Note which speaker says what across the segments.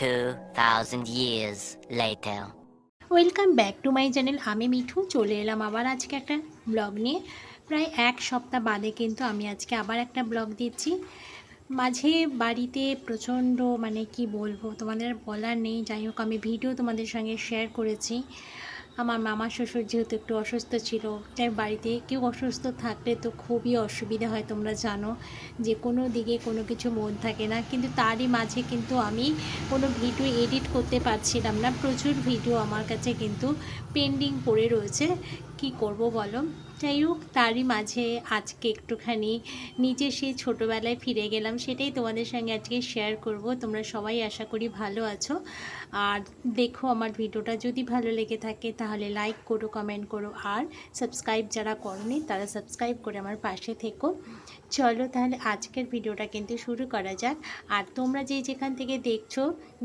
Speaker 1: 2,000 years later.
Speaker 2: Welcome back to my channel আমি মিঠু চলে এলাম আবার আজকে একটা ব্লগ নিয়ে। প্রায় এক সপ্তাহ বাদে কিন্তু আমি আজকে আবার একটা ব্লগ দিচ্ছি। মাঝে বাড়িতে প্রচণ্ড মানে কি বলব তোমাদের বলার নেই। যাই হোক আমি ভিডিও তোমাদের সঙ্গে শেয়ার করেছি। আমার মামা শ্বশুর যেহেতু একটু অসুস্থ ছিল, তাই বাড়িতে কেউ অসুস্থ থাকলে তো খুবই অসুবিধা হয় তোমরা জানো, যে কোনো দিকে কোনো কিছু মন থাকে না। কিন্তু তারই মাঝে কিন্তু আমি কোনো ভিডিও এডিট করতে পারছিলাম না। প্রচুর ভিডিও আমার কাছে কিন্তু পেন্ডিং পড়ে রয়েছে। কি করব বলো? যাই হোক, তারই মাঝে আজকে একটুখানি নিজে সেই ছোটোবেলায় ফিরে গেলাম, সেটাই তোমাদের সঙ্গে আজকে শেয়ার করব। তোমরা সবাই আশা করি ভালো আছো। আর দেখো আমার ভিডিওটা যদি ভালো লেগে থাকে, তাহলে লাইক করো কমেন্ট করো, আর সাবস্ক্রাইব যারা করনি, তারা সাবস্ক্রাইব করে আমার পাশে থেকো। চলো তাহলে আজকের ভিডিওটা কিন্তু শুরু করা যাক। আর তোমরা যে যেখান থেকে দেখছ,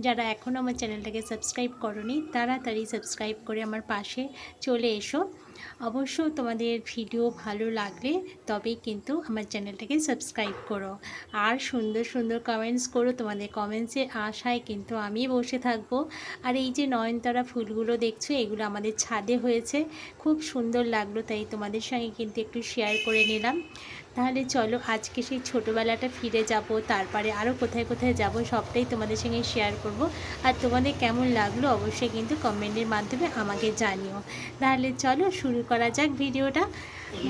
Speaker 2: যারা এখনও আমার চ্যানেলটাকে সাবস্ক্রাইব করনি, তাড়াতাড়ি সাবস্ক্রাইব করে আমার পাশে চলে এসো। অবশ্য তোমাদের ভিডিও ভালো লাগলে তবেই কিন্তু আমার চ্যানেলটাকে সাবস্ক্রাইব করো। আর সুন্দর সুন্দর কমেন্টস করো তোমাদের কমেন্টসের আশায় কিন্তু আমি বসে থাকব। আর এই যে নয়নতারা ফুলগুলো দেখছ, এগুলো আমাদের ছাদে হয়েছে। খুব সুন্দর লাগল, তাই তোমাদের সঙ্গে কিন্তু একটু শেয়ার করে নিলাম। তাহলে চলো আজকে সেই ছোটোবেলাটা ফিরে যাব, তারপরে আরও কোথায় কোথায় যাব সবটাই তোমাদের সঙ্গে শেয়ার করব। আর তোমাদের কেমন লাগল অবশ্যই কিন্তু কমেন্টের মাধ্যমে আমাকে জানিও। তাহলে চলো শুরু করা যাক ভিডিওটা।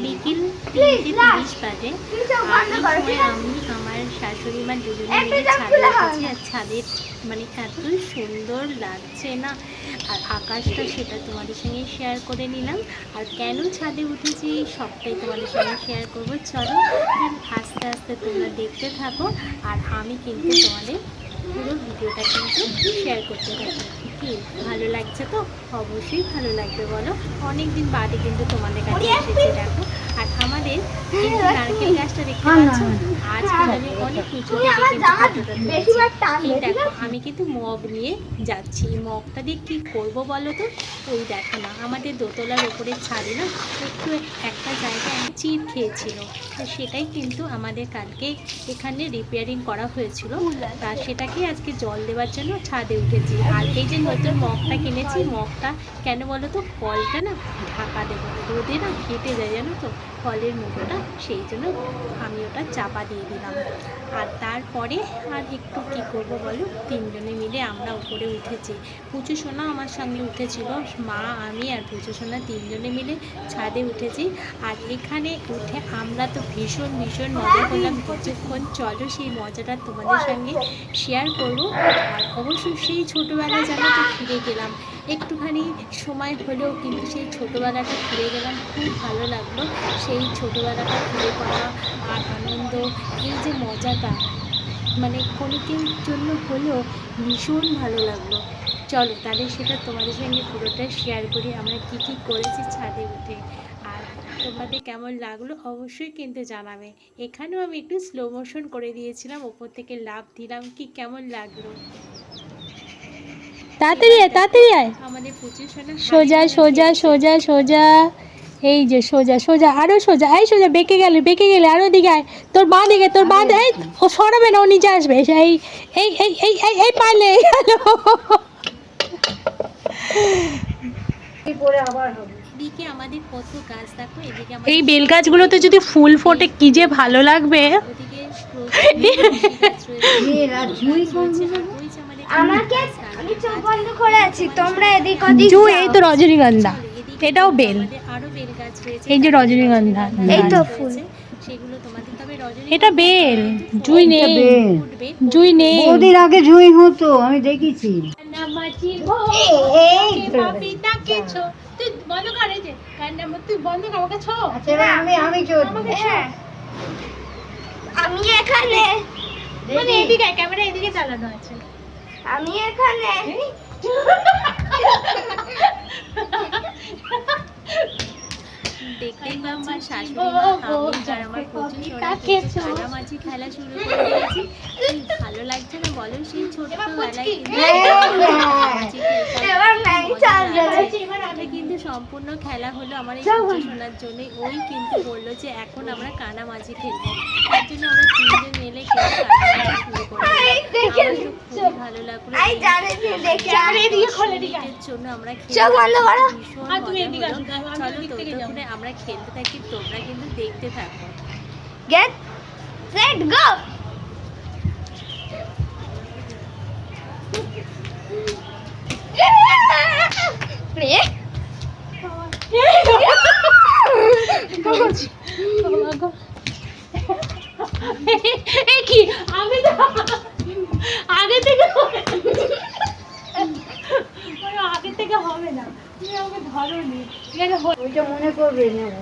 Speaker 2: বিকেল তিনটে তিরিশ বাজে। আমি আমার শাশুড়ি মা দুজনে মিলে ছাদে উঠেছি আর ছাদের মানে এত সুন্দর লাগছে না। আর আকাশটা সেটা তোমাদের সঙ্গে শেয়ার করে নিলাম। আর কেন ছাদে উঠেছি সবটাই তোমাদের সঙ্গে শেয়ার করব। চলো আস্তে আস্তে তোমরা দেখতে থাকো। আর আমি কিন্তু তোমাদের পুরো ভিডিওটা কিন্তু শেয়ার করতে থাকি। কি ভালো লাগছে তো? অবশ্যই ভালো লাগবে বলো। অনেক দিন বাদে কিন্তু তোমাদের কাছে এসেছি দেখো। আর আমাদের নারকেল গাছটা দেখতে পাচ্ছ? আজ কিন্তু আমি অনেক দেখো আমি কিন্তু মগ নিয়ে যাচ্ছি। মগটা দিয়ে কী করব বলো তো? ওই দেখো না আমাদের দোতলার ওপরে ছাদে না একটু একটা জায়গায় আমি চির খেয়েছিল। তো সেটাই কিন্তু আমাদের কালকে এখানে রিপেয়ারিং করা হয়েছিল। তা সেটাকে আজকে জল দেওয়ার জন্য ছাদে উঠেছি। আর এই যে নতুন মগটা কিনেছি মগটা কেন বলো তো? কলটা না ঢাকা দেবো রোদে না ফেটে যায় জানো তো? কলের মুখটা সেই জন্য আমি ওটা চাপা দিয়ে দিলাম। আর তারপরে আর একটু কি করব বলো? তিনজনে মিলে আমরা উপরে উঠেছি। পুচু সোনা আমার সঙ্গে উঠেছিল মা আমি আর পুচু সোনা তিনজনে মিলে ছাদে উঠেছি। আর এখানে উঠে আমরা তো ভীষণ ভীষণ মজা করলাম। কিছুক্ষণ চলো সেই মজাটা তোমাদের সঙ্গে শেয়ার করব। আর অবশ্যই সেই ছোটোবেলায় যেন তো ফিরে গেলাম। একটুখানি সময় হলেও কিন্তু সেই ছোটোবেলাটা ফিরে গেলাম। খুব ভালো লাগল সেই ছোটোবেলাটা ফিরে পাওয়া, আর আনন্দ, এই যে মজাটা মানে ক্ষণিকের জন্য হলেও ভীষণ ভালো লাগল। চলো তাহলে সেটা তোমাদের সঙ্গে পুরোটা শেয়ার করি, আমরা কী কী করেছি ছাদে উঠে, আর তোমাদের কেমন লাগল অবশ্যই কিন্তু জানাবে। এখানেও আমি একটু স্লো মোশন করে দিয়েছিলাম, ওপর থেকে লাভ দিলাম, কি কেমন লাগল?
Speaker 3: তাড়াতাড়ি আয় তাড়াতাড়ি আয়। সোজা সোজা সোজা সোজা। এই যে সোজা সোজা আরও সোজা। এই সোজা বেঁকে গেলে বেঁকে গেলে আরও দিকে আয়। তোর বাঁ দিকে তোর বাঁ এই ও সরাবে না ও নিচে আসবে। এই এই এই এই গেল।
Speaker 2: দেখো
Speaker 3: এই বেল গাছগুলোতে যদি ফুল ফোটে কি যে ভালো লাগবে।
Speaker 4: আমাকে আমি চোখ বন্ধ করে আছি তোমরা এদিক ওদিক
Speaker 3: জু এই তো রজনীগন্ধা। এটাও বেল।
Speaker 2: আরও বেল গাছ রয়েছে
Speaker 3: এই যে রজনীগন্ধা।
Speaker 4: এই তো ফুল।
Speaker 2: সেগুলো তোমাদের তবে রজনীগন্ধা
Speaker 3: এটা বেল। জুই নেই। জুই নেই।
Speaker 5: ওদের আগে জুই হতো আমি দেখেছি।
Speaker 4: এই তো।
Speaker 2: পিতাকে তুই বন্ধ কর যে কান্নামা তুই বন্ধ কর আমাকে ছো।
Speaker 5: আচ্ছা আমি
Speaker 4: হ্যাঁ। আমি এখানে
Speaker 2: মানে এদিকে ক্যামেরা এদিকে চালানো আছে।
Speaker 4: আমি এখানে।
Speaker 2: দেখতেই আমার শাশুড়ি মা আমি আর আমার প্রচুর সোনা মাঝে খেলা শুরু করে দিয়েছি কি ভালো লাগছে না বলো সেই ছোটবেলায় কিন্তু কানামাছি খেলতাম।
Speaker 4: এবার ম্যাগি
Speaker 2: মজা
Speaker 4: চাল
Speaker 2: লাগছে। এটা কিন্তু সম্পূর্ণ খেলা হলো আমার এই পুজো শোনার জন্য। ওই কিন্তু বলল যে এখন আমরা কানামাছি খেলব। তার জন্য আমরা তিনজন মিলে কিন্তু কানামাছি শুরু করলাম। খুবই ভালো
Speaker 3: খোল।
Speaker 2: এর জন্য আমরা
Speaker 4: চোখ
Speaker 2: ভীষণ
Speaker 3: আর তুমি
Speaker 2: মজা
Speaker 3: এদিকে
Speaker 2: হলো।
Speaker 3: আসো, আমি
Speaker 2: চলো
Speaker 3: ওদিক থেকে যাব।
Speaker 2: ততক্ষণে আমরা খেলতে থাকি তোমরা কিন্তু দেখতে থাকো।
Speaker 4: গেট সেট গো
Speaker 3: এ কি আমি তো আগে থেকে ওরে, আগে থেকে হবে না তুমি আমাকে ধরো নি ঠিক আছে হো-
Speaker 5: ওইটা মনে করবে নেব।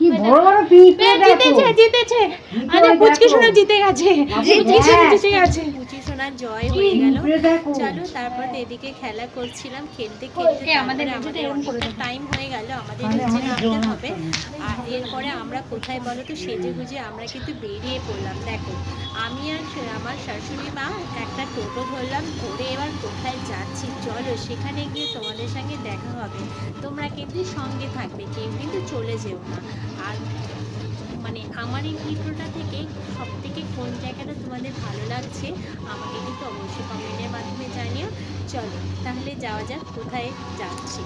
Speaker 5: কি বড় বড় পিঁপড়ে
Speaker 3: জিতেছে জিতেছে। আরে। পুচকি শোনা জিতে গেছে। পুচকি শোনা জিতে গেছে।
Speaker 2: সোনার জয় হয়ে গেল। চলো তারপর এদিকে খেলা করছিলাম খেলতে খেলতে
Speaker 3: আমাদের
Speaker 2: অনেকটা টাইম হয়ে গেল আমাদের নিচে নামতে হবে। আর এরপরে আমরা কোথায় বলো তো সেজে গুজে আমরা কিন্তু বেরিয়ে পড়লাম। দেখো আমি আর আমার শাশুড়ি মা একটা টোটো ধরলাম ধরে এবার কোথায় যাচ্ছি? চলো সেখানে গিয়ে তোমাদের সঙ্গে দেখা হবে। তোমরা কিন্তু সঙ্গে থাকবে কেউ কিন্তু চলে যেও না। আর মানে আমার এই ভিডিওটা থেকে সব থেকে কোন জায়গাটা তোমাদের ভালো লাগছে, আমাকে কিন্তু অবশ্যই কমেন্টের মাধ্যমে জানিও। চলো, তাহলে যাওয়া যাক, কোথায় যাচ্ছি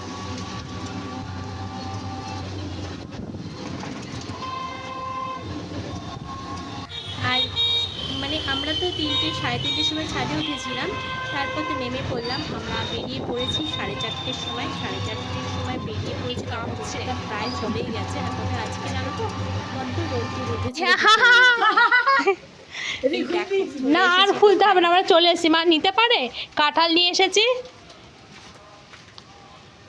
Speaker 2: আর মানে আমরা তো তিনটে সাড়ে তিনটের সময় ছাদে উঠেছিলাম। তারপর তো নেমে পড়লাম। আমরা বেরিয়ে পড়েছি সাড়ে চারটের সময়। সাড়ে চারটের সময় বেরিয়ে পড়েছি। কারণ সেটা প্রায় চলেই গেছে। আর তবে আজকে জানো তো বড্ড রোদ্দুর উঠেছে
Speaker 3: না আর খুলতে হবে না। আমরা চলে এসেছি। মা নিতে পারে? কাঁঠাল নিয়ে এসেছি।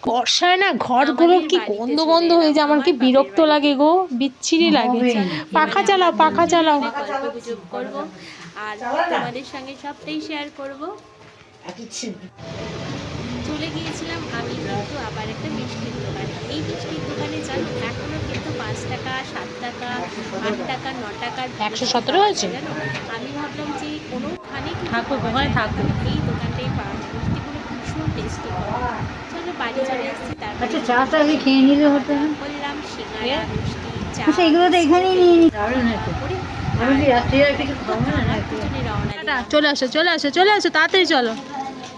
Speaker 3: বর্ষায় না ঘরগুলো কি গন্ধ গন্ধ হয়ে যায়। আমার কি বিরক্ত লাগে গো। বিচ্ছিরি লাগে। পাখা চালাও পাখা চালাও।
Speaker 2: করব। আর তোমাদের সঙ্গে সবটাই শেয়ার করব। চলে গিয়েছিলাম আমি কিন্তু আবার একটা মিষ্টির দোকানে। এই মিষ্টির দোকানে জানো এখনও কিন্তু পাঁচ টাকা সাত টাকা আট টাকা ন টাকার
Speaker 3: 117 হয়েছে?
Speaker 2: জানো? আমি ভাবলাম যে কোনোখানে পাওয়া
Speaker 3: ওখানে থাকুক।
Speaker 2: এই দোকানটাই পাওয়া যায়। মিষ্টিগুলো ভীষণ টেস্টি চলো বাড়ি চলে এসেছি তারপরে
Speaker 5: আচ্ছা চাটা খেয়ে নিলে হতো।
Speaker 2: বললাম সিঙ্গারা মিষ্টি চা
Speaker 5: আচ্ছা এগুলো তো এখানেই নিয়ে নি।
Speaker 3: চলে আসো চলে আসো চলে আসো তাড়াতাড়ি চলো।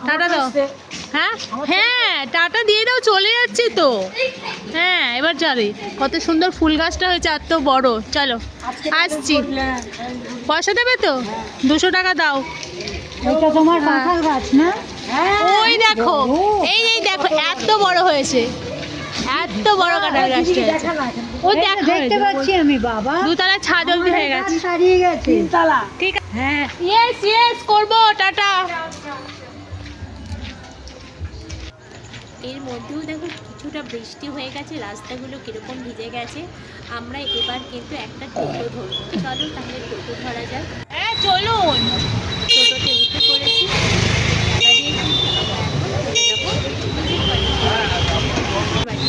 Speaker 3: টাটা দাও। হ্যাঁ? হ্যাঁ টাটা দিয়ে দাও চলে যাচ্ছি তো। হ্যাঁ এবার চলে কত সুন্দর ফুল গাছটা হয়েছে এত বড়। চলো আসছি। পয়সা দেবে তো? দুশো টাকা দাও।
Speaker 5: তোমার গাছ না?
Speaker 3: ওই দেখো এই এই দেখো এত বড় হয়েছে। এত বড় কাঁঠাল গাছটা ও দেখো
Speaker 5: দেখতে পাচ্ছি আমি বাবা।
Speaker 3: দুতলা ছাদ অব্দি হয়ে গেছে।
Speaker 5: গাছ হারিয়ে গেছে।
Speaker 3: ঠিক আছে।
Speaker 5: হ্যাঁ।
Speaker 3: ইয়েস ইয়েস করব টাটা।
Speaker 2: এর মধ্যেও দেখো কিছুটা বৃষ্টি হয়ে গেছে রাস্তাগুলো কীরকম ভিজে গেছে। আমরা এবার কিন্তু একটা টোটো ধরবো। চলো তাহলে টোটো ধরা যাক।
Speaker 3: হ্যাঁ চলুন
Speaker 2: টোটোতে উঠে পড়েছি টাকা দিয়ে কিন্তু আমরা এখন চলে যাব নিজের বাড়ি। বাড়ি।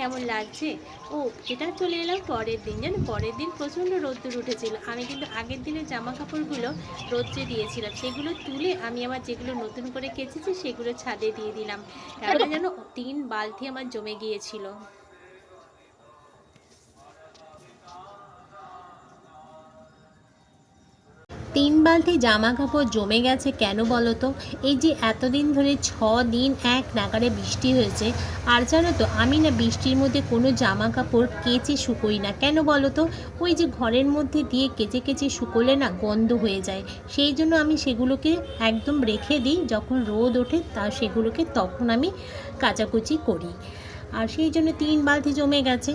Speaker 2: কেমন লাগছে ও, এটা চলে এলাম পরের দিন। জানো, পরের দিন প্রচণ্ড রোদ্দুর উঠেছিল। আমি কিন্তু আগের দিনের জামা কাপড়গুলো রোদ্রে দিয়েছিলাম। সেগুলো তুলে আমি আমার যেগুলো নতুন করে কেচেছি, সেগুলো ছাদে দিয়ে দিলাম। তারপরে যেন তিন বালতি আমার জমে গিয়েছিল। তিন বালতি জামা কাপড় জমে গেছে কেন বলো তো? এই যে এতদিন ধরে ছ দিন এক নাগারে বৃষ্টি হয়েছে, আর জানো তো, আমি না বৃষ্টির মধ্যে কোনো জামা কাপড় কেচে শুকোই না। কেন বলো তো? ওই যে ঘরের মধ্যে দিয়ে কেচে কেচে শুকোলে না গন্ধ হয়ে যায়। সেই জন্য আমি সেগুলোকে একদম রেখে দিই, যখন রোদ ওঠে তা সেগুলোকে তখন আমি কাচাকুচি করি। আর সেই জন্য তিন বালতি জমে গেছে।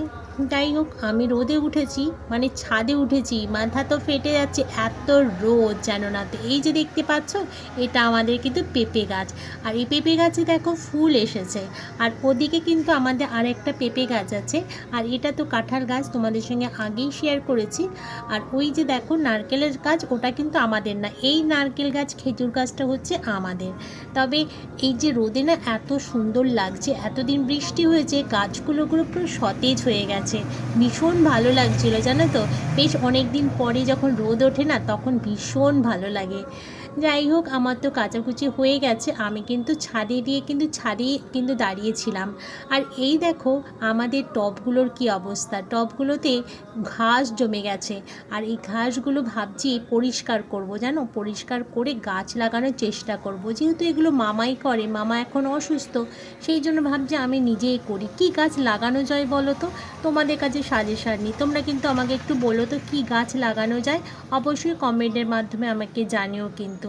Speaker 2: যাই হোক, আমি রোদে উঠেছি মানে ছাদে উঠেছি, মাথা তো ফেটে যাচ্ছে, এত রোদ যেন না। তো এই যে দেখতে পাচ্ছ, এটা আমাদের কিন্তু পেঁপে গাছ। আর এই পেঁপে গাছে দেখো ফুল এসেছে। আর ওদিকে কিন্তু আমাদের আর একটা পেঁপে গাছ আছে, আর এটা তো কাঁঠাল গাছ, তোমাদের সঙ্গে আগেই শেয়ার করেছি। আর ওই যে দেখো নারকেলের গাছ, ওটা কিন্তু আমাদের না। এই নারকেল গাছ, খেজুর গাছটা হচ্ছে আমাদের। তবে এই যে রোদে না এত সুন্দর লাগছে, এতদিন বৃষ্টি হয়েছে হয়েছে গাছগুলো পুরো সতেজ হয়ে গেছে। ভীষণ ভালো লাগছিল, জানো তো? বেশ অনেক দিন পরে যখন রোদ ওঠে না, তখন ভীষণ ভালো লাগে। যাই হোক, আমার তো কাচাকুচি হয়ে গেছে। আমি কিন্তু ছাদে দিয়ে কিন্তু ছাদেই কিন্তু দাঁড়িয়েছিলাম। আর এই দেখো, আমাদের টবগুলোর কি অবস্থা? টবগুলোতে ঘাস জমে গেছে। আর এই ঘাসগুলো ভাবছি পরিষ্কার করব, জানো? পরিষ্কার করে গাছ লাগানোর চেষ্টা করব। যেহেতু এগুলো মামাই করে, মামা এখন অসুস্থ, সেই জন্য ভাবছি আমি নিজেই করি। কি গাছ লাগানো যায় বলো তো? তোমাদের কাছে সাজেশান নিই। তোমরা কিন্তু আমাকে একটু বলো তো, কি গাছ লাগানো যায়? অবশ্যই কমেন্টের মাধ্যমে আমাকে জানিও কিন্তু।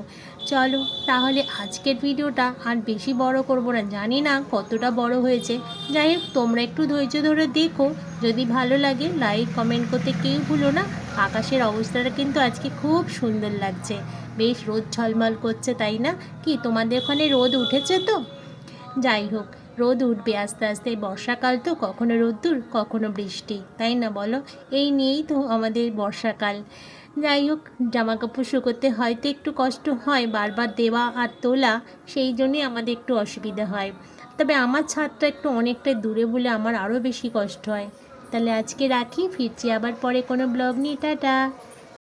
Speaker 2: চলো তাহলে আজকের ভিডিওটা আর বেশি বড় করব না। জানি না কতটা বড় হয়েছে। যাই হোক, তোমরা একটু ধৈর্য ধরে দেখো। যদি ভালো লাগে, লাইক, কমেন্ট করতে কেউ ভুলো না। আকাশের অবস্থাটা কিন্তু আজকে খুব সুন্দর লাগছে। বেশ রোদ ঝলমল করছে, তাই না? কি তোমাদের ওখানে রোদ উঠেছে তো? যাই হোক রোদ উঠবে আস্তে আস্তে। বর্ষাকাল তো কখনো রোদ্দুর, কখনো বৃষ্টি, তাই না বলো? এই নিয়েই তো আমাদের বর্ষাকাল। যাই হোক জামা কাপড় শুকোতে হয়তো একটু কষ্ট হয়, বারবার দেওয়া আর তোলা, সেই জন্যই আমাদের একটু অসুবিধা হয়। তবে আমার ছাদটা একটু অনেকটাই দূরে বলে আমার আরও বেশি কষ্ট হয়। তাহলে আজকে রাখি, ফিরছি আবার পরে কোনো ব্লগ নিয়ে। টাটা!